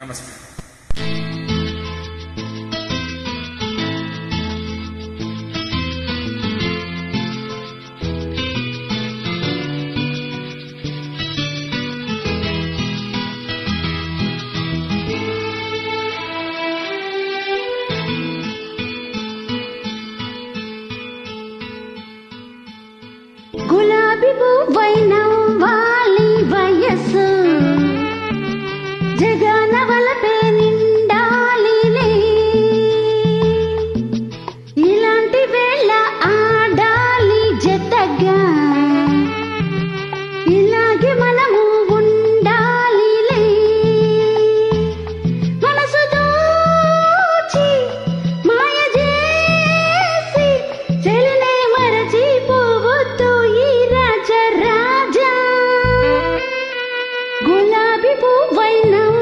నమస్తే గులాబీ పువ్వైన వాలి వయస్సు జగన वल्लभिभो वल्लभ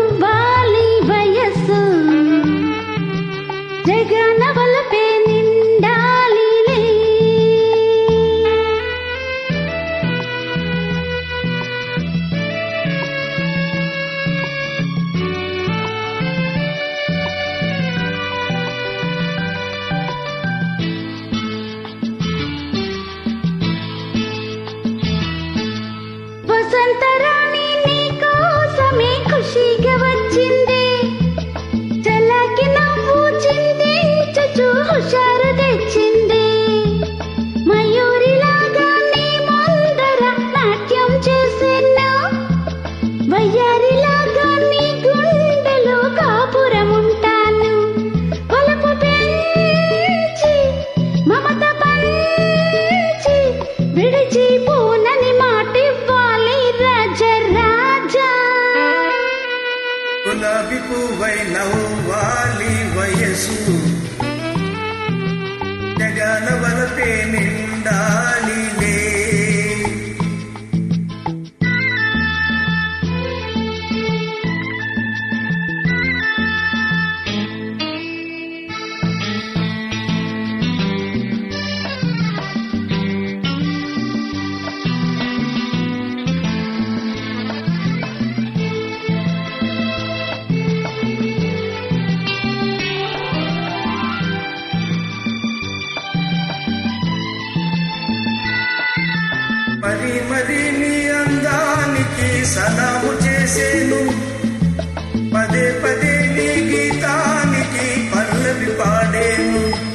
గులాబీ పువ్వై నవ్వాలి వయసు. జగాల వలపే నిండాలిలే సదాము చేసేను. పదే పదే నీ గీతానికి పల్లవి పాడేను.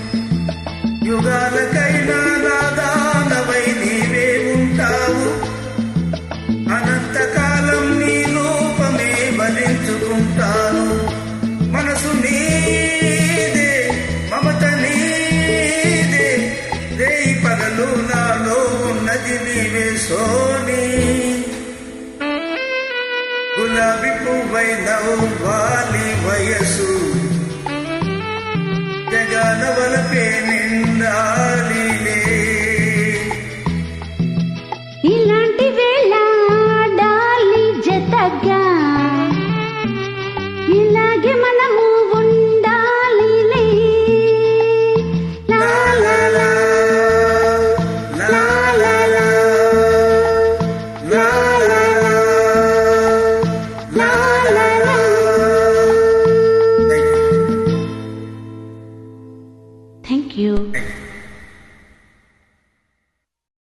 యుగాలకైనా నాదానవై నీవే ఉంటావు. అనంతకాలం నీ రూపమే భరించుకుంటాను. మనసు నీదే మమత నీదే. రేయి పగలు నాలో ఉన్నది నీవే సోనీ. ನವಿಪುವೈ ನೌ ಬಾಲಿ ವಯಸ್ಸು